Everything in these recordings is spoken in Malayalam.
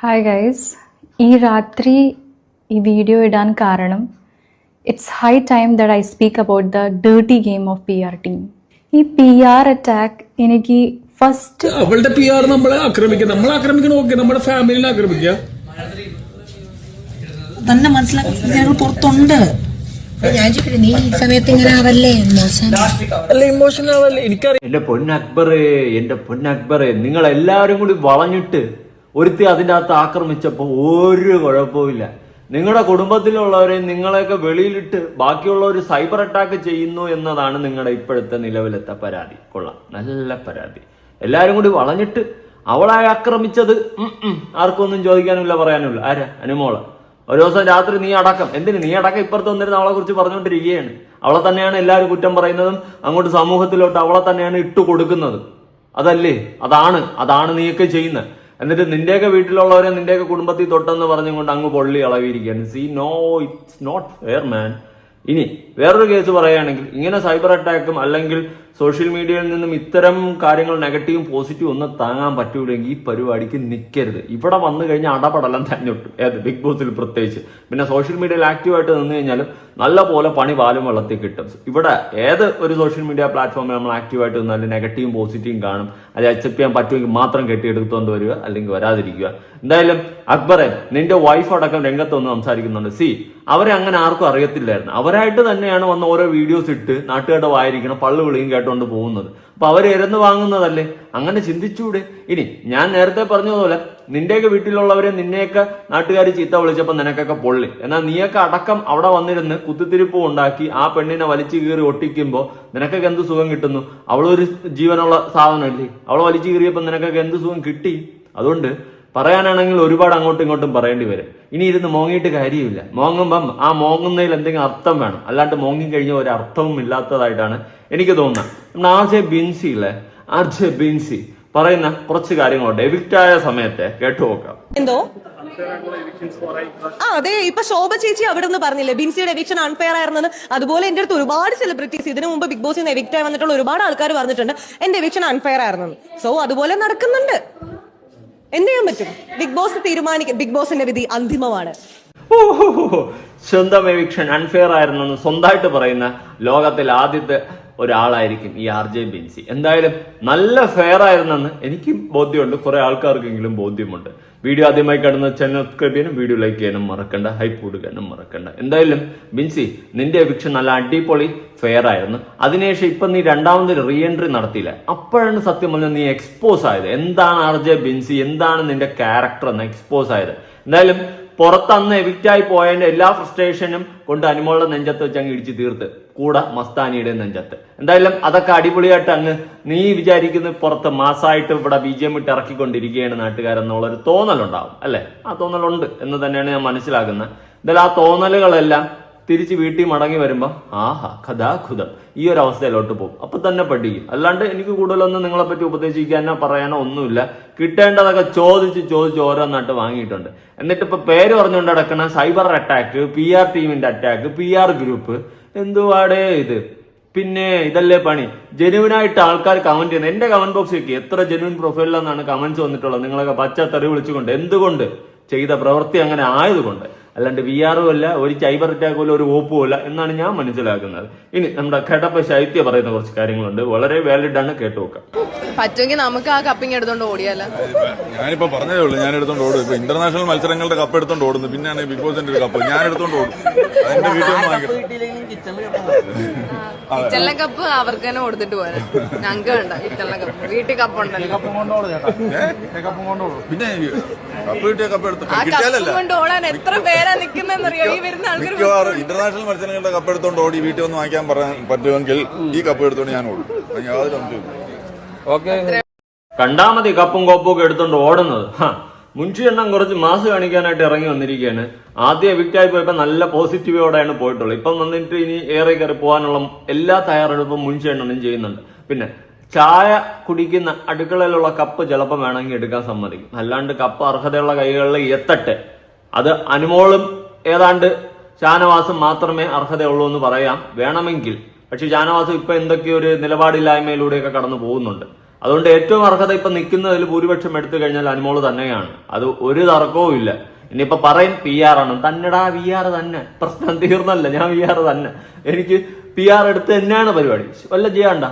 ഹായ് ഗൈസ് ഈ രാത്രി ഈ വീഡിയോ ഇടാൻ കാരണം it's high time that I speak about the dirty game of P R team ഈ പി ആർ അറ്റാക്ക് എനിക്ക് ഫസ്റ്റ് അവളുടെ പി ആർ നമ്മളെ ആക്രമിക്കുക നമ്മളെ ആക്രമിക്കണം ഓക്കെ നമ്മുടെ ഫാമിലിനെ ആക്രമിക്കുക തന്നെ മനസ്സിലാക്കി ഞങ്ങൾ പുറത്തുണ്ട്. ഞാൻ ചോദിക്കട്ടെ നീ ഈ സമയത്ത് ഇങ്ങനെ ആവല്ലേ? മോശം. അല്ല ഇമോഷണൽ ആവല്ലേ? എനിക്കറിയാം. എന്റെ പൊന്നക്ബറെ എന്റെ പൊന്നക്ബറേ നിങ്ങൾ എല്ലാവരും കൂടി വളഞ്ഞിട്ട് ഒരുത്തി അതിന്റെ അകത്ത് ആക്രമിച്ചപ്പോൾ ഒരു കുഴപ്പമില്ല നിങ്ങളുടെ കുടുംബത്തിലുള്ളവരെ നിങ്ങളെയൊക്കെ വെളിയിലിട്ട് ബാക്കിയുള്ളവർ സൈബർ അറ്റാക്ക് ചെയ്യുന്നു എന്നതാണ് നിങ്ങളുടെ ഇപ്പോഴത്തെ നിലവിലത്തെ പരാതി. കൊള്ളാം. നല്ല പരാതി. എല്ലാവരും കൂടി വളഞ്ഞിട്ട് അവളെ ആക്രമിച്ചത് ആർക്കൊന്നും ചോദിക്കാനുമില്ല പറയാനുമില്ല ആരാ? അനുമോൾ. ഒരു ദിവസം രാത്രി നീ അടക്കം. എന്തിന്? നീ അടക്കം ഇപ്പുറത്ത് വന്നിരുന്ന അവളെ കുറിച്ച് പറഞ്ഞുകൊണ്ടിരിക്കുകയാണ്. അവളെ തന്നെയാണ് എല്ലാവരും കുറ്റം പറയുന്നതും അങ്ങോട്ട് സമൂഹത്തിലോട്ട് അവളെ തന്നെയാണ് ഇട്ടു കൊടുക്കുന്നത് അതല്ലേ? അതാണ്. അതാണ് നീയൊക്കെ ചെയ്യുന്നത്. എന്നിട്ട് നിന്റെയൊക്കെ വീട്ടിലുള്ളവരെ നിന്റെയൊക്കെ കുടുംബത്തിൽ തൊട്ടെന്ന് പറഞ്ഞുകൊണ്ട് അങ്ങ് പൊള്ളി അളവിയിരിക്കുകയാണ്. See no it's not fair man ഇനി വേറൊരു കേസ് പറയുകയാണെങ്കിൽ ഇങ്ങനെ സൈബർ അറ്റാക്കും അല്ലെങ്കിൽ സോഷ്യൽ മീഡിയയിൽ നിന്നും ഇത്തരം കാര്യങ്ങൾ നെഗറ്റീവും പോസിറ്റീവും ഒന്നും താങ്ങാൻ പറ്റൂലെങ്കിൽ ഈ പരിപാടിക്ക് നിൽക്കരുത് ഇവിടെ വന്നു കഴിഞ്ഞാൽ അടപടലം തന്നെയൊട്ടു ഏത് ബിഗ് ബോസിൽ പ്രത്യേകിച്ച്. പിന്നെ സോഷ്യൽ മീഡിയയിൽ ആക്റ്റീവായിട്ട് നിന്ന് കഴിഞ്ഞാലും നല്ല പോലെ പണി പാലും വെള്ളത്തിൽ കിട്ടും. ഇവിടെ ഏത് ഒരു സോഷ്യൽ മീഡിയ പ്ലാറ്റ്ഫോമിൽ നമ്മൾ ആക്റ്റീവായിട്ട് നിന്നാലും നെഗറ്റീവും പോസിറ്റീവും കാണും. അത് അക്സെപ്റ്റ് ചെയ്യാൻ പറ്റുമെങ്കിൽ മാത്രം കെട്ടിയെടുത്തുകൊണ്ട് വരിക അല്ലെങ്കിൽ വരാതിരിക്കുക. എന്തായാലും അക്ബറെ നിന്റെ വൈഫ് അടക്കം രംഗത്ത് വന്ന് സംസാരിക്കുന്നുണ്ട്. സി അവരെ അങ്ങനെ ആർക്കും അറിയത്തില്ലായിരുന്നു. അവരായിട്ട് തന്നെയാണ് വന്ന ഓരോ വീഡിയോസ് ഇട്ട് നാട്ടുകാരുടെ വായിരിക്കണം പള്ളു വിളിയും കേട്ടോണ്ട് പോകുന്നത്. അപ്പൊ അവർ ഇരന്ന് വാങ്ങുന്നതല്ലേ? അങ്ങനെ ചിന്തിച്ചൂടെ. ഇനി ഞാൻ നേരത്തെ പറഞ്ഞതുപോലെ നിന്റെയൊക്കെ വീട്ടിലുള്ളവരെ നിന്നെയൊക്കെ നാട്ടുകാർ ചീത്ത വിളിച്ചപ്പോൾ നിനക്കൊക്കെ പൊള്ളി. എന്നാൽ നീയൊക്കെ അടക്കം അവിടെ വന്നിരുന്ന് കുത്തിത്തിരിപ്പ് ഉണ്ടാക്കി ആ പെണ്ണിനെ വലിച്ചു കീറി ഒട്ടിക്കുമ്പോൾ നിനക്കൊക്കെ എന്ത് സുഖം കിട്ടുന്നു? അവളൊരു ജീവനുള്ള സാധനമല്ലേ? അവളെ വലിച്ചു കീറിയപ്പോൾ നിനക്കൊക്കെ എന്ത് സുഖം കിട്ടി? അതുകൊണ്ട് പറയാനാണെങ്കിൽ ഒരുപാട് അങ്ങോട്ടും ഇങ്ങോട്ടും പറയേണ്ടി വരും. ഇനി ഇരുന്ന് മോങ്ങിയിട്ട് കാര്യമില്ല. മോങ്ങുമ്പം ആ മോങ്ങുന്നതിൽ എന്തെങ്കിലും അർത്ഥം വേണം. അല്ലാണ്ട് മോങ്ങി കഴിഞ്ഞ ഒരു അർത്ഥവും ഇല്ലാത്തതായിട്ടാണ് എനിക്ക് തോന്നുന്നത്. നമ്മുടെ ആർ ജെ ബിൻസി അല്ലേ ആർ ജെ ബിൻസി പറയുന്ന കുറച്ച് കാര്യങ്ങളുണ്ട്. എവിക്റ്റ് ആയ സമയത്തെ കേട്ടു നോക്കാം. എന്തോ? ആ അതെ. ഇപ്പൊ ശോഭ ചേച്ചി അവിടെ നിന്ന് പറഞ്ഞില്ലേ ബിൻസിയുടെ എവിക്ഷൻ അൺഫെയർ ആയിരുന്നെന്ന്? അതുപോലെ എന്റെ അടുത്ത് ഒരുപാട് സെലിബ്രിറ്റീസ് ഇതിനു മുമ്പ് ബിഗ് ബോസിൽ എവിക്റ്റ് ആയി വന്നിട്ടുള്ള ഒരുപാട് ആൾക്കാർ പറഞ്ഞിട്ടുണ്ട് എന്റെ എവിക്ഷൻ അൺഫെയർ ആയിരുന്നെന്ന്. സോ അതുപോലെ നടക്കുന്നുണ്ട്. എന്ത് ചെയ്യാൻ പറ്റും? ബിഗ് ബോസ് തീരുമാനിക്കും ബിഗ് ബോസിന്റെ വിധി അന്തിമമാണ്. സ്വന്തം എവിക്ഷൻ അൺഫെയർ ആയിരുന്നെന്ന് സ്വന്തമായിട്ട് പറയുന്ന ലോകത്തിൽ ആദ്യത്തെ ഒരാളായിരിക്കും ഈ ആർ ജെ ബിൻസി എന്തായാലും നല്ല ഫെയർ ആയിരുന്നെന്ന് എനിക്കും ബോധ്യമുണ്ട്. കുറെ ആൾക്കാർക്കെങ്കിലും ബോധ്യമുണ്ട്. വീഡിയോ ആദ്യമായി കാണുന്ന ചാനൽ സബ്സ്ക്രൈബ് ചെയ്യാനും വീഡിയോ ലൈക്ക് ചെയ്യാനും മറക്കണ്ട ഹൈപ്പ് കൊടുക്കാനും മറക്കണ്ട. എന്തായാലും ബിൻസി നിന്റെ എവിക്ഷൻ നല്ല അടിപൊളി ഫെയർ ആയിരുന്നു. അതിനുശേഷം ഇപ്പൊ നീ രണ്ടാമത് റീ എൻട്രി നടത്തിയില്ല. അപ്പോഴാണ് സത്യം പറഞ്ഞാൽ നീ എക്സ്പോസ് ആയത്. എന്താണ് ആർ ജെ ബിൻസി? എന്താണ് നിന്റെ ക്യാരക്ടർ എന്ന് എക്സ്പോസ് ആയത്? എന്തായാലും പുറത്തന്ന് എവിക്റ്റായി പോയതിന്റെ എല്ലാ ഫ്രസ്ട്രേഷനും കൊണ്ട് അനുമോളുടെ നെഞ്ചത്ത് വെച്ച് അങ്ങ് ഇടിച്ച് തീർത്ത്. കൂടെ മസ്താനിയുടെ നെഞ്ചത്ത്. എന്തായാലും അതൊക്കെ അടിപൊളിയായിട്ട് അങ്ങ് നീ വിചാരിക്കുന്ന പുറത്ത് മാസമായിട്ട് ഇവിടെ ബി ജെ എം ഇട്ട് ഇറക്കിക്കൊണ്ടിരിക്കുകയാണ് നാട്ടുകാരെന്നുള്ളൊരു തോന്നലുണ്ടാവും അല്ലെ? ആ തോന്നലുണ്ട് എന്ന് തന്നെയാണ് ഞാൻ മനസ്സിലാക്കുന്നത്. എന്തായാലും ആ തോന്നലുകളെല്ലാം തിരിച്ച് വീട്ടിൽ മടങ്ങി വരുമ്പോൾ ആഹാ കഥാഖുതം ഈ ഒരു അവസ്ഥയിലോട്ട് പോകും. അപ്പൊ തന്നെ പഠിക്കും. അല്ലാണ്ട് എനിക്ക് കൂടുതലൊന്നും നിങ്ങളെ പറ്റി ഉപദേശിക്കാനോ പറയാനോ ഒന്നുമില്ല. കിട്ടേണ്ടതൊക്കെ ചോദിച്ച് ചോദിച്ച് ഓരോന്നായിട്ട് വാങ്ങിയിട്ടുണ്ട്. എന്നിട്ട് ഇപ്പൊ പേര് പറഞ്ഞുകൊണ്ട് നടക്കുന്ന സൈബർ അറ്റാക്ക് പി ആർ ടീമിന്റെ അറ്റാക്ക് പി ആർ ഗ്രൂപ്പ് എന്തുവാടേ ഇത്? പിന്നെ ഇതല്ലേ പണി? ജെനുവിനായിട്ട് ആൾക്കാർ കമന്റ് ചെയ്യുന്നത്. എന്റെ കമന്റ് ബോക്സിലേക്ക് എത്ര ജെനുവിൻ പ്രൊഫൈലിലെന്നാണ് കമന്റ്സ് വന്നിട്ടുള്ളത്. നിങ്ങളൊക്കെ പച്ച തെറി വിളിച്ചുകൊണ്ട് എന്തുകൊണ്ട് ചെയ്ത പ്രവൃത്തി അങ്ങനെ ആയതുകൊണ്ട് അല്ലാണ്ട് വി ആറും അല്ല ഒരു സൈബർ അറ്റാക്കും അല്ല ഒരു ഓപ്പും അല്ല എന്നാണ് ഞാൻ മനസ്സിലാക്കുന്നത്. ഇനി നമ്മുടെ ഘടപ്പ ശൈത്യ പറയുന്ന കുറച്ച് കാര്യങ്ങളുണ്ട്. വളരെ വാലിഡ് ആണ് കേട്ടു നോക്കാം. പറ്റുമെങ്കിൽ നമുക്ക് ആ കപ്പിങ് എടുത്തോണ്ട് ഓടിയാല? ഞാനിപ്പോ പറഞ്ഞതേ ഉള്ളൂ ഞാൻ എടുത്തോണ്ട് ഓടും. ഇപ്പൊ ഇന്റർനാഷണൽ മത്സരങ്ങളുടെ കപ്പ് എടുത്തോണ്ട് ഓടുന്നു. പിന്നെയാണ് ബിഗ് ബോസിന്റെ ഒരു കപ്പ് ഞാൻ എടുത്തോണ്ട് ഓടും വീട്ടിൽ കപ്പ് അവർക്ക് തന്നെ കൊടുത്തിട്ട് പോരാ. ഞങ്ങൾക്ക് വേണ്ട കിച്ചണിലെ കപ്പ് വീട്ടിൽ കപ്പ് ഉണ്ടല്ലോ? പിന്നെ കപ്പ് കിട്ടിയ കപ്പ് എടുത്ത് കൊണ്ട് ഓടാൻ എത്ര പേരാ ഈ വരുന്ന ആൾക്കാർ മിക്കവാറും ഇന്റർനാഷണൽ മത്സരങ്ങളുടെ കപ്പ് എടുത്തോണ്ട് ഓടി വീട്ടിൽ വന്ന് വാങ്ങിക്കാൻ പറയാൻ പറ്റുമെങ്കിൽ ഈ കപ്പ് എടുത്തോണ്ട് ഞാൻ ഓടും. യാതൊരു സംശയവും കണ്ടാ മതി കപ്പും കോപ്പും ഒക്കെ എടുത്തോണ്ട് ഓടുന്നത്. മുൻഷി എണ്ണം കുറച്ച് മാസ് കാണിക്കാനായിട്ട് ഇറങ്ങി വന്നിരിക്കുകയാണ് ആദ്യം എവിക്റ്റായി പോയപ്പോ നല്ല പോസിറ്റീവോടെയാണ് പോയിട്ടുള്ളത്. ഇപ്പം വന്നിട്ട് ഇനി ഏറെ കയറി പോകാനുള്ള എല്ലാ തയ്യാറെടുപ്പും മുൻഷി എണ്ണനും ചെയ്യുന്നുണ്ട്. പിന്നെ ചായ കുടിക്കുന്ന അടുക്കളയിലുള്ള കപ്പ് ചിലപ്പം വേണമെങ്കിൽ എടുക്കാൻ സമ്മതിക്കും. അല്ലാണ്ട് കപ്പ് അർഹതയുള്ള കൈകളിൽ എത്തട്ടെ. അത് അനുമോളും ഏതാണ്ട് ഷാനവാസും മാത്രമേ അർഹതയുള്ളൂ എന്ന് പറയാം. വേണമെങ്കിൽ. പക്ഷെ ഷാനവാസ് ഇപ്പൊ എന്തൊക്കെയോ ഒരു നിലപാടില്ലായ്മയിലൂടെയൊക്കെ കടന്നു പോകുന്നുണ്ട്. അതുകൊണ്ട് ഏറ്റവും അർഹത ഇപ്പൊ നിൽക്കുന്നതിൽ ഭൂരിപക്ഷം എടുത്തു കഴിഞ്ഞാൽ അനുമോൾ തന്നെയാണ്. അത് ഒരു തർക്കവും ഇല്ല. ഇനിയിപ്പൊ പറയും പി ആർ ആണ്. തന്നെടാ വി ആർ തന്നെ. പ്രശ്നം തീർന്നല്ല. ഞാൻ വി ആർ തന്നെ. എനിക്ക് പി ആർ എടുത്ത് തന്നെയാണ് പരിപാടി. വല്ല ചെയ്യാണ്ട?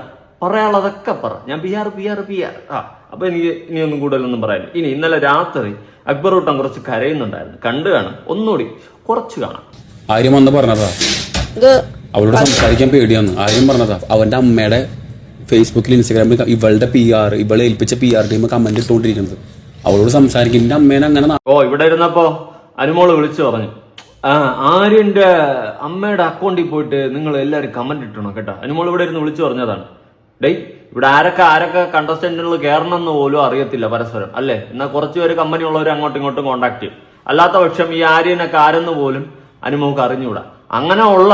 പറയാനുള്ളതൊക്കെ പറ. ഞാൻ P R P R P R ആ അപ്പൊ എനിക്ക് ഇനിയൊന്നും കൂടുതലൊന്നും പറയാനില്ല. ഇനി ഇന്നലെ രാത്രി അക്ബർ കൂട്ടം കുറച്ച് കരയുന്നുണ്ടായിരുന്നു. കണ്ടു കാണും. ഒന്നുകൂടി കുറച്ച് കാണാം. ആര്യം വന്ന് പറഞ്ഞതാ? അവളോട് സംസാരിക്കാൻ പേടിയാന്ന് ആര്യം പറഞ്ഞതാ അവന്റെ അമ്മയുടെ ഫേസ്ബുക്കിൽ ഇൻസ്റ്റാഗ്രാമിൽ ഇവളുടെ പി ആർ ഇവളെ ഏൽപ്പിച്ച പി ആർ ടീം കമന്റ് ഇട്ടുകൊണ്ടിരിക്കുന്നത് അവളോട് സംസാരിക്കും. എന്റെ അമ്മേനെ അങ്ങനെ ഓ ഇവിടെ ഇരുന്നപ്പോ അനുമോൾ വിളിച്ചു പറഞ്ഞു. ആ ആര്യന്റെ അമ്മയുടെ അക്കൗണ്ടിൽ പോയിട്ട് നിങ്ങൾ എല്ലാവരും കമന്റ് ഇട്ടണം? കേട്ടോ. അനുമോൾ ഇവിടെ ഇരുന്ന് വിളിച്ചു പറഞ്ഞതാണ്. ഡേയ് ഇവിടെ ആരൊക്കെ ആരൊക്കെ കണ്ടസ്റ്റന്റിനുള്ള കയറണം എന്ന് പോലും അറിയത്തില്ല പരസ്പരം അല്ലേ? എന്നാൽ കുറച്ച് പേര് കമ്പനി ഉള്ളവർ അങ്ങോട്ടും ഇങ്ങോട്ടും കോണ്ടാക്ട് ചെയ്യും. അല്ലാത്ത പക്ഷം ഈ ആര്യനൊക്കെ ആരെന്ന് പോലും അനുമോക്ക് അറിഞ്ഞുകൂടാ. അങ്ങനെ ഉള്ള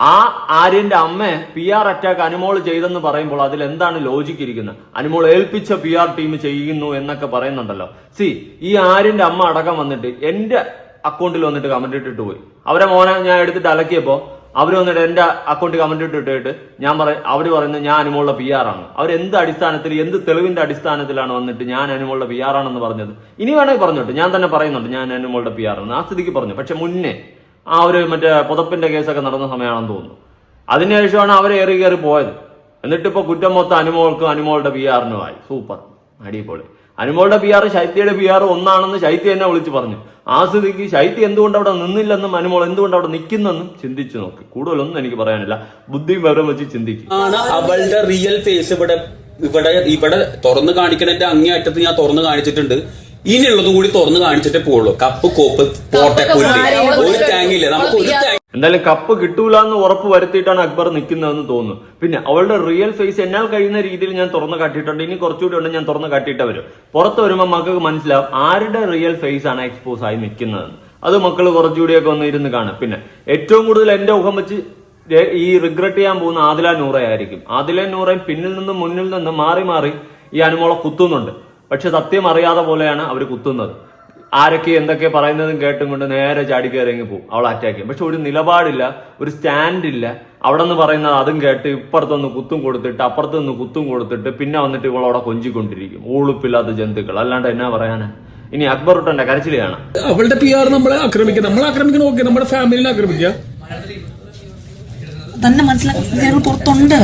ആ ആര്യന്റെ അമ്മയെ പി ആർ അറ്റാക്ക് അനുമോൾ ചെയ്തെന്ന് പറയുമ്പോൾ അതിൽ എന്താണ് ലോജിക്ക് ഇരിക്കുന്നത്? അനുമോൾ ഏൽപ്പിച്ച പി ആർ ടീം ചെയ്യുന്നു എന്നൊക്കെ പറയുന്നുണ്ടല്ലോ. സി ഈ ആര്യന്റെ അമ്മ അടക്കം വന്നിട്ട് എന്റെ അക്കൗണ്ടിൽ വന്നിട്ട് കമന്റ് ഇട്ടിട്ട് പോയി. അവരെ മോനെ ഞാൻ എടുത്തിട്ട് അലക്കിയപ്പോ അവർ വന്നിട്ട് എന്റെ അക്കൗണ്ടിൽ കമന്റ് ഇട്ടിട്ട് ഞാൻ പറയും അവർ പറയുന്നത് ഞാൻ അനുമോളുടെ പി ആർ ആണ്. അവർ എന്ത് അടിസ്ഥാനത്തിൽ എന്ത് തെളിവിന്റെ അടിസ്ഥാനത്തിലാണ് വന്നിട്ട് ഞാൻ അനുമോളുടെ പി ആർ ആണെന്ന് പറഞ്ഞത്? ഇനി വേണമെങ്കിൽ പറഞ്ഞോട്ടെ. ഞാൻ തന്നെ പറയുന്നുണ്ട് ഞാൻ അനുമോളുടെ പി ആർ ആണ്. ആ സ്ഥിതിക്ക് പറഞ്ഞു. പക്ഷെ മുന്നേ ആ ഒരു മറ്റേ പുതപ്പിന്റെ കേസൊക്കെ നടന്ന സമയമാണെന്ന് തോന്നുന്നു. അതിനുശേഷമാണ് അവർ ഏറി കയറി പോയത്. എന്നിട്ട് ഇപ്പൊ കുറ്റം മൊത്തം അനുമോൾക്കും അനുമോളുടെ പി ആറിനുമായി സൂപ്പർ. അടിപൊളി. അനുമോളുടെ പി ആർ ശൈത്യയുടെ പി ആർ ഒന്നാണെന്ന് ശൈത്യ എന്നെ വിളിച്ച് പറഞ്ഞു. ആ സ്ഥിതിക്ക് ശൈത്യ എന്തുകൊണ്ട് അവിടെ നിന്നില്ലെന്നും അനുമോൾ എന്തുകൊണ്ട് അവിടെ നിൽക്കുന്നെന്നും ചിന്തിച്ചു നോക്കി. കൂടുതലൊന്നും എനിക്ക് പറയാനില്ല. ബുദ്ധിയും വിവരം വെച്ച് ചിന്തിക്കും. അവളുടെ റിയൽ ഫേസ് ഇവിടെ ഇവിടെ ഇവിടെ തുറന്നു കാണിക്കണതിന്റെ അങ്ങേയറ്റത്ത് ഞാൻ തുറന്നു കാണിച്ചിട്ടുണ്ട്. ഇനിയുള്ളതും കൂടി തുറന്നു കാണിച്ചിട്ടേ പോവുള്ളൂ. കപ്പ് കോപ്പ് പോട്ടെ പുല്ല്. ഒരു ടാങ്കില്ല നമുക്ക് ഒരു ടാങ്ക് എന്തായാലും കപ്പ് കിട്ടൂല എന്ന് ഉറപ്പ് വരുത്തിയിട്ടാണ് അക്ബർ നിൽക്കുന്നതെന്ന് തോന്നുന്നു. പിന്നെ അവളുടെ റിയൽ ഫേസ് എന്നാൽ കഴിയുന്ന രീതിയിൽ ഞാൻ തുറന്ന് കാട്ടിയിട്ടുണ്ട്. ഇനി കുറച്ചുകൂടി ഉണ്ട് ഞാൻ തുറന്ന് കാട്ടിയിട്ട് വരും. പുറത്ത് വരുമ്പോൾ മക്കൾക്ക് മനസ്സിലാവും ആരുടെ റിയൽ ഫേസ് ആണ് എക്സ്പോസ് ആയി നിൽക്കുന്നതെന്ന് അത് മക്കൾ കുറച്ചുകൂടിയൊക്കെ ഒന്ന് ഇരുന്ന് കാണും. പിന്നെ ഏറ്റവും കൂടുതൽ എന്റെ മുഖം വെച്ച് ഈ റിഗ്രറ്റ് ചെയ്യാൻ പോകുന്ന ആദില നൂറയായിരിക്കും ആദില നൂറയും പിന്നിൽ നിന്നും മുന്നിൽ നിന്നും മാറി മാറി ഈ അനുമോളെ കുത്തുന്നുണ്ട്. പക്ഷെ സത്യം അറിയാതെ പോലെയാണ് അവർ കുത്തുന്നത്. ആരൊക്കെ എന്തൊക്കെ പറയുന്നതും കേട്ടും കൊണ്ട് നേരെ ചാടി കയറിങ്ങി പോകും. അവൾ അറ്റാക്ക് ചെയ്യും. പക്ഷെ ഒരു നിലപാടില്ല ഒരു സ്റ്റാൻഡ് ഇല്ല. അവിടെ നിന്ന് പറയുന്നത് അതും കേട്ട് ഇപ്പുറത്തൊന്ന് കുത്തും കൊടുത്തിട്ട് അപ്പുറത്തുനിന്ന് കുത്തും കൊടുത്തിട്ട് പിന്നെ വന്നിട്ട് ഇവളവിടെ കൊഞ്ചിക്കൊണ്ടിരിക്കും. ഊളുപ്പില്ലാത്ത ജന്തുക്കൾ. അല്ലാണ്ട് എന്നാ പറയാനാ? ഇനി അക്ബറുട്ടന്റെ കരച്ചിൽ കാണാം. അവളുടെ പി ആർ നമ്മളെ ആക്രമിക്കുക നമ്മളെ ആക്രമിക്കണം ഓക്കെ നമ്മുടെ ഫാമിലിനെ ആക്രമിക്കുക തന്നെ മനസ്സിലാക്കി പുറത്തുണ്ട്.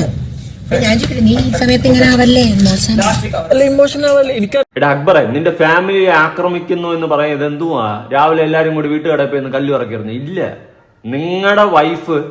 എടാ അക്ബറെ നിന്റെ ഫാമിലിയെ ആക്രമിക്കുന്നു എന്ന് പറയുന്നത് എന്തുവാ? രാവിലെ എല്ലാരും കൂടി വീട്ടുകടയിൽ പോയി ഒന്ന് കല്ലു ഇറക്കിയിരുന്നു ഇല്ല. നിങ്ങളുടെ വൈഫ്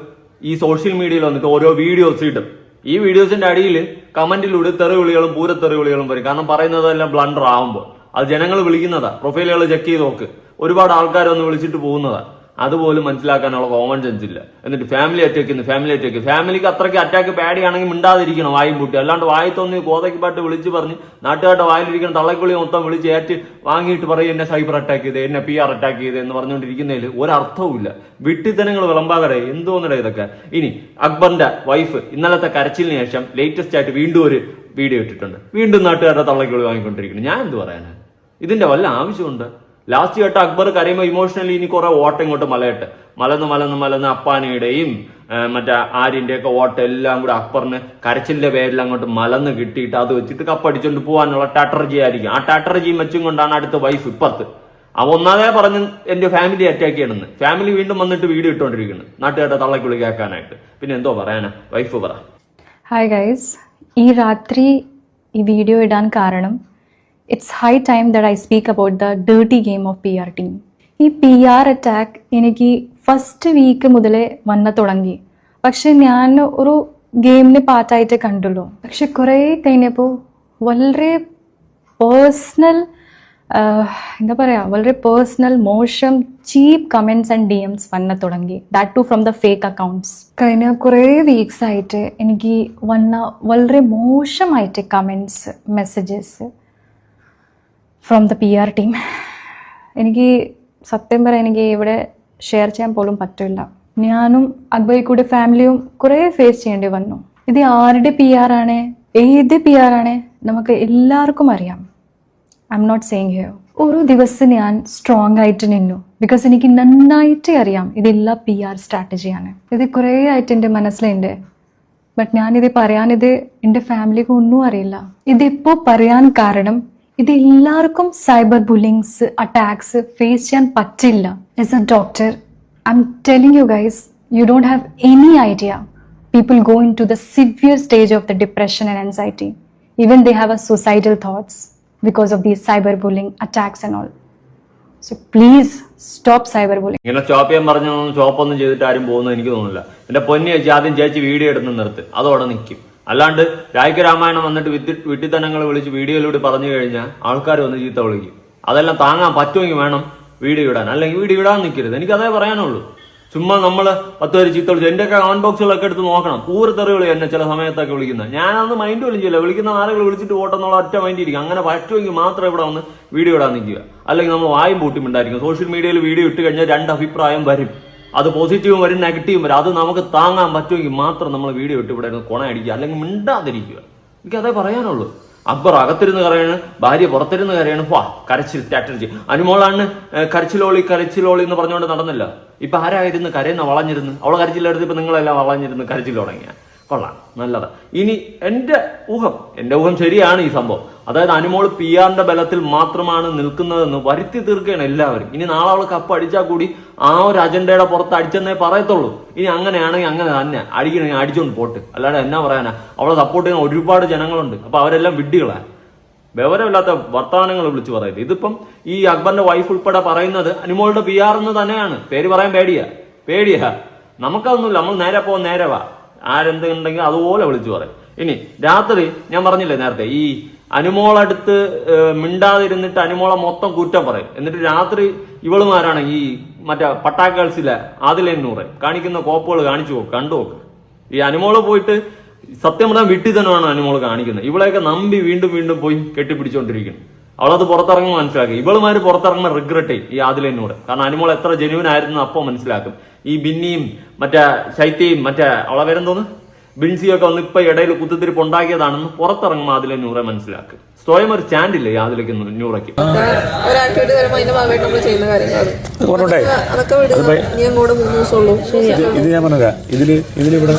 ഈ സോഷ്യൽ മീഡിയയിൽ വന്നിട്ട് ഓരോ വീഡിയോസ് ഇടും. ഈ വീഡിയോസിന്റെ അടിയിൽ കമന്റിലൂടെ തെറിവിളികളും പൂരത്തെറിവിളികളും വരും. കാരണം പറയുന്നതെല്ലാം ബ്ലണ്ടർ ആവുമ്പോൾ. അത് ജനങ്ങൾ വിളിക്കുന്നതാ. പ്രൊഫൈലുകൾ ചെക്ക് ചെയ്ത് നോക്ക്. ഒരുപാട് ആൾക്കാർ ഒന്ന് വിളിച്ചിട്ട് പോകുന്നതാ. അതുപോലും മനസ്സിലാക്കാനുള്ള കോമൺ സെൻസ് ഇല്ല. എന്നിട്ട് ഫാമിലി അറ്റാക്ക് ഫാമിലി അറ്റാക്ക് ഫാമിലിക്ക് അത്രയ്ക്ക് അറ്റാക്ക് പേടിയാണെങ്കിൽ മിണ്ടാതിരിക്കണം വായും പൂട്ടി. അല്ലാണ്ട് വായി തോന്നി കോതയ്ക്ക് പാട്ട് വിളിച്ച് പറഞ്ഞ് നാട്ടുകാരുടെ വായിലിരിക്കണം തള്ളക്കുളി മൊത്തം വിളിച്ച് ഏറ്റ് വാങ്ങിയിട്ട് പറയും എന്നെ സൈബർ അറ്റാക്ക് ചെയ്ത് എന്നെ പി ആർ അറ്റാക്ക് ചെയ്ത് എന്ന് പറഞ്ഞുകൊണ്ടിരിക്കുന്നതിൽ ഒരർത്ഥവും ഇല്ല. വിട്ടിത്തനങ്ങൾ വിളമ്പാകരെ എന്തോന്നിട ഇതൊക്കെ. ഇനി അക്ബറിന്റെ വൈഫ് ഇന്നലത്തെ കരച്ചിലിന് ശേഷം ലേറ്റസ്റ്റ് ആയിട്ട് വീണ്ടും ഒരു വീഡിയോ ഇട്ടിട്ടുണ്ട്. വീണ്ടും നാട്ടുകാരുടെ തള്ളക്കുളി വാങ്ങിക്കൊണ്ടിരിക്കുന്നു. ഞാൻ എന്ത് പറയാനാ? ഇതിന്റെ വല്ല ആവശ്യമുണ്ട്? ലാസ്റ്റ് കേട്ട അക്ബർ കരയുമ്പോൾ ഇമോഷണലി ഇനി കുറെ ഓട്ടം ഇങ്ങോട്ട് മലയട്ടെ. മലന്ന് മലന്ന് മലന്ന് അപ്പാനയുടെയും മറ്റേ ആര്യന്റെ ഒക്കെ ഓട്ടം എല്ലാം കൂടെ അക്ബറിന് കരച്ചിലിന്റെ പേരിൽ അങ്ങോട്ട് മലന്ന് കിട്ടിയിട്ട് അത് വെച്ചിട്ട് കപ്പടിച്ചുകൊണ്ട് പോകാനുള്ള ടാറ്റർജി ആയിരിക്കും. ആ ടാറ്റർജിയും വെച്ചും കൊണ്ടാണ് അടുത്ത വൈഫ് ഇപ്പുറത്ത്. അവ ഒന്നാമതേ പറഞ്ഞ് എന്റെ ഫാമിലി അറ്റാക്ക് ചെയ്യണമെന്ന്. ഫാമിലി വീണ്ടും വന്നിട്ട് വീഡിയോ ഇട്ടുകൊണ്ടിരിക്കുന്നു നാട്ടുകാരുടെ തള്ളക്കുളി കേൾക്കാനായിട്ട്. പിന്നെ എന്തോ പറയാനാ? വൈഫ് പറ. ഹായ് ഗൈസ് ഈ രാത്രി ഈ വീഡിയോ ഇടാൻ കാരണം it's high time that I speak about the dirty game of P R team ഈ പി ആർ അറ്റാക്ക് എനിക്ക് ഫസ്റ്റ് വീക്ക് മുതലേ വന്ന് തുടങ്ങി. പക്ഷെ ഞാൻ ഒരു ഗെയിമിന് പാർട്ടായിട്ട് കണ്ടുള്ളൂ. പക്ഷെ കുറേ കഴിഞ്ഞപ്പോൾ വളരെ പേഴ്സണൽ എന്താ പറയുക വളരെ പേഴ്സണൽ മോശം cheap comments and D Ms വന്ന് തുടങ്ങി. That too from the fake accounts കഴിഞ്ഞ കുറേ വീക്സ് ആയിട്ട് എനിക്ക് വന്ന വളരെ മോശമായിട്ട് comments messages from the P R team എനിക്ക് സത്യം പറയാൻ എനിക്ക് ഇവിടെ ഷെയർ ചെയ്യാൻ പോലും പറ്റില്ല. ഞാനും അക്ബറി കൂടെ ഫാമിലിയും കുറേ ഫേസ് ചെയ്യേണ്ടി വന്നു. ഇത് ആരുടെ പി ആർ ആണ്? ഏത് പി ആർ ആണ്? നമുക്ക് എല്ലാവർക്കും അറിയാം. I'm not saying here ഓരോ ദിവസം ഞാൻ സ്ട്രോങ് ആയിട്ട് നിന്നു. ബിക്കോസ് എനിക്ക് നന്നായിട്ട് അറിയാം. ഇതെല്ലാം പി ആർ സ്ട്രാറ്റജിയാണ് ഇത് കുറേ ആയിട്ട് എന്റെ മനസ്സിലുണ്ട്. ബട്ട് ഞാനിത് പറയാനിത് എന്റെ ഫാമിലിക്ക് ഒന്നും അറിയില്ല. ഇതിപ്പോൾ പറയാൻ കാരണം ഇത് എല്ലാവർക്കും സൈബർ ബുള്ളിങ്സ് അറ്റാക്സ് ഫേസ് ചെയ്യാൻ പറ്റില്ല as a doctor I'm telling you guys you don't have any idea people go into the severe stage of the depression and anxiety. Even they have a suicidal thoughts because of these cyberbullying attacks and all. So please stop cyberbullying. ഇങ്ങനെ സ്റ്റോപ്പ് ചെയ്യാൻ പറഞ്ഞൊന്നും സ്റ്റോപ്പൊന്നും ചെയ്തിട്ട് ആരും പോകുന്നത് എനിക്ക് തോന്നുന്നില്ല എന്റെ പൊന്നി ചേച്ചി ആദ്യം ചേച്ചി വീഡിയോ എടുത്ത് നിർത്ത് അതോടെ നിൽക്കും അല്ലാണ്ട് രാജ്യ രാമായണം വന്നിട്ട് വിദ്യ വിട്ടിത്തനങ്ങൾ വിളിച്ച് വീഡിയോയിലൂടെ പറഞ്ഞു കഴിഞ്ഞാൽ ആൾക്കാർ വന്ന് ചീത്ത വിളിക്കും. അതെല്ലാം താങ്ങാൻ പറ്റുമെങ്കിൽ വേണം വീഡിയോ ഇടാൻ. അല്ലെങ്കിൽ വീഡിയോ ഇടാൻ നിൽക്കരുത്. എനിക്ക് അതേ പറയാനുള്ളൂ. ചുമ്മാ നമ്മൾ പത്ത് പേര് ചീത്ത വിളിച്ചു എന്റെയൊക്കെ കമന്റ് ബോക്സുകളൊക്കെ എടുത്ത് നോക്കണം. പൂരത്തെറി വിളി എന്നെ ചില സമയത്തൊക്കെ വിളിക്കുന്നത്. ഞാനന്ന് മൈൻഡ് വിളിച്ചില്ല വിളിക്കുന്ന ആളുകൾ വിളിച്ചിട്ട് പോട്ടെന്നുള്ള ഒറ്റ മൈൻഡ് ഇരിക്കും. അങ്ങനെ പറ്റുമെങ്കിൽ മാത്രം ഇവിടെ വന്ന് വീഡിയോ ഇടാൻ നിൽക്കുക. അല്ലെങ്കിൽ നമ്മൾ വായും പൂട്ടിമുണ്ടായിരിക്കും സോഷ്യൽ മീഡിയയിൽ വീഡിയോ ഇട്ട് കഴിഞ്ഞാൽ രണ്ട് അഭിപ്രായം വരും. അത് പോസിറ്റീവും വരും നെഗറ്റീവും വരും. അത് നമുക്ക് താങ്ങാൻ പറ്റുമെങ്കിൽ മാത്രം നമ്മൾ വീഡിയോ ഇട്ട് ഇവിടെ ഇരുന്ന് അല്ലെങ്കിൽ മിണ്ടാതിരിക്കുക. എനിക്ക് അതേ പറയാനുള്ളൂ. അക്ബർ അകത്തിരുന്ന് കരയാണ് ഭാര്യ പുറത്തിരുന്ന് കരയാണ്. വാ കരച്ചിൽ സ്ട്രാറ്റജി അനുമോളാണ് കരച്ചിലോളി കരച്ചിലോളി എന്ന് പറഞ്ഞുകൊണ്ട് നടന്നില്ല. ഇപ്പൊ ആരായിരുന്നു കരയുന്ന വളഞ്ഞിരുന്നു? അവളെ കരച്ചിലെടുത്ത് ഇപ്പൊ നിങ്ങളെല്ലാം വളഞ്ഞിരുന്നു കരച്ചിൽ തുടങ്ങിയ. കൊള്ളാം നല്ലത്. ഇനി എന്റെ ഊഹം എന്റെ ഊഹം ശരിയാണ് ഈ സംഭവം. അതായത് അനുമോൾ പി ആറിന്റെ ബലത്തിൽ മാത്രമാണ് നിൽക്കുന്നതെന്ന് വരുത്തി തീർക്കുകയാണ് എല്ലാവരും. ഇനി നാളെ അവൾ കപ്പ് അടിച്ചാൽ കൂടി ആ ഒരു അജണ്ടയുടെ പുറത്ത് അടിച്ചെന്നേ പറയത്തുള്ളൂ. ഇനി അങ്ങനെയാണെങ്കിൽ അങ്ങനെ തന്നെ അടിക്കണമെങ്കിൽ അടിച്ചോണ്ട് പോട്ട്. അല്ലാതെ എന്നാ പറയാനാ അവളെ സപ്പോർട്ട് ചെയ്യുന്ന ഒരുപാട് ജനങ്ങളുണ്ട്. അപ്പൊ അവരെല്ലാം വിഡ്ഢികളാണ് വിവരമില്ലാത്ത വർത്തമാനങ്ങൾ വിളിച്ചു പറയരുത്. ഇതിപ്പം ഈ അക്ബറിന്റെ വൈഫ് ഉൾപ്പെടെ പറയുന്നത് അനുമോളുടെ പി ആർ എന്ന് തന്നെയാണ്. പേര് പറയാൻ പേടിയാ. പേടിയാ. നമുക്കതൊന്നുമില്ല. നമ്മൾ നേരെ പോ നേരെ വാ ആരെന്തുണ്ടെങ്കിൽ അതുപോലെ വിളിച്ചു പറയും. ഇനി രാത്രി ഞാൻ പറഞ്ഞില്ലേ നേരത്തെ ഈ അനുമോളടുത്ത് മിണ്ടാതിരുന്നിട്ട് അനുമോളെ മൊത്തം കുറ്റം പറയും. എന്നിട്ട് രാത്രി ഇവളുമാരാണ് ഈ മറ്റേ പട്ടാക്കേൾസിലെ ആദിലെന്നൂറ് കാണിക്കുന്ന കോപ്പുകൾ കാണിച്ചു നോക്ക് കണ്ടു നോക്ക്. ഈ അനുമോൾ പോയിട്ട് സത്യം പറഞ്ഞാൽ വീട്ടിൽ തന്നെയാണ് അനുമോൾ കാണിക്കുന്നത്. ഇവളെയൊക്കെ നമ്പി വീണ്ടും വീണ്ടും പോയി കെട്ടിപ്പിടിച്ചോണ്ടിരിക്കുന്നു. അവളത് പുറത്തിറങ്ങുമ്പോൾ മനസ്സിലാക്കി. ഇവളുമാര് പുറത്തിറങ്ങുന്ന റിഗ്രറ്റ് ഈ ആദിലിനോട്. കാരണം അനുമോൾ എത്ര ജെനുവിൻ ആയിരുന്നു അപ്പോൾ മനസ്സിലാക്കും. ഈ ബിന്നിയും മറ്റേ ശൈത്യയും മറ്റേ അവളെ പേരെന്തോന്ന്? ബിൻസിയൊക്കെ വന്ന് ഇപ്പൊ ഇടയിൽ കുത്തിത്തിരിപ്പ് ഉണ്ടാക്കിയതാണെന്ന് പുറത്തിറങ്ങുമ്പോൾ ആദിലെ നൂറെ മനസ്സിലാക്കും. സ്വയം ഒരു സ്റ്റാൻഡ് ഇല്ലേ ആദിലേക്ക് നൂറയ്ക്ക്? ഇത് ഇത് ഞാൻ പറഞ്ഞുതരാം ഇതിൽ ഇതിലിവിടെ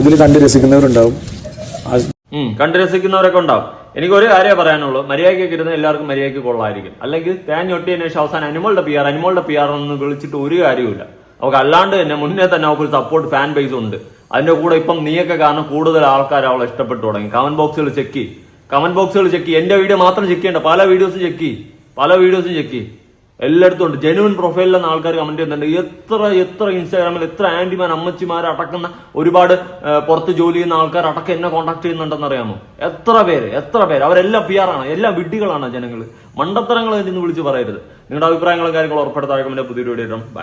ഇതിൽ കണ്ട് രസിക്കുന്നവരുണ്ടാവും. കണ്ട് രസിക്കുന്നവരൊക്കെ ഉണ്ടാവും. എനിക്ക് ഒരു കാര്യം പറയാനുള്ളൂ. മര്യാദയ്ക്ക് ഇരുന്ന് എല്ലാവർക്കും മര്യാദയ്ക്ക് കൊള്ളായിരിക്കും. അല്ലെങ്കിൽ തേഞ്ഞൊട്ടിയതിനു ശേഷം അവസാനം അനിമളുടെ പി ആർ അനിമളുടെ പി ആർ എന്ന് വിളിച്ചിട്ട് ഒരു കാര്യമില്ല അവൾക്ക് അല്ലാണ്ട് തന്നെ മുന്നേ തന്നെ അവൾക്ക് സപ്പോർട്ട് ഫാൻ ബേസ് ഉണ്ട്. അതിന്റെ കൂടെ ഇപ്പം നീയൊക്കെ കാരണം കൂടുതൽ ആൾക്കാർ അവളെ ഇഷ്ടപ്പെട്ടു തുടങ്ങി. കമന്റ് ബോക്സുകൾ ചെക്ക് കമന്റ് ബോക്സുകൾ ചെക്ക് എന്റെ വീഡിയോ മാത്രം ചെക്ക് ചെയ്യേണ്ട. പല വീഡിയോസും ചെക്ക് പല വീഡിയോസും ചെക്ക് ചെയ്യ്. എല്ലായിടത്തും ഉണ്ട്. ജെനുവൻ പ്രൊഫൈലിൽ ആൾക്കാർ കമന്റ് ചെയ്യുന്നുണ്ട്. എത്ര എത്ര ഇൻസ്റ്റാഗ്രാമിൽ എത്ര ആന്റിമാർ അമ്മച്ചിമാർ അടക്കുന്ന ഒരുപാട് പുറത്ത് ജോലി ചെയ്യുന്ന ആൾക്കാർ അടക്കം എന്നെ കോൺടാക്ട് ചെയ്യുന്നുണ്ടെന്ന് അറിയാമോ എത്ര പേര് എത്ര പേര്? അവരെല്ലാം പി ആറാണ് എല്ലാം വിഡ്ഢികളാണ് ജനങ്ങൾ മണ്ടത്തരങ്ങൾ എന്ന് വിളിച്ച് പറയരുത്. നിങ്ങളുടെ അഭിപ്രായങ്ങളും കാര്യങ്ങളും ഉറപ്പെടുത്താൻ പുതിയൊരു വീഡിയോ ഇടണം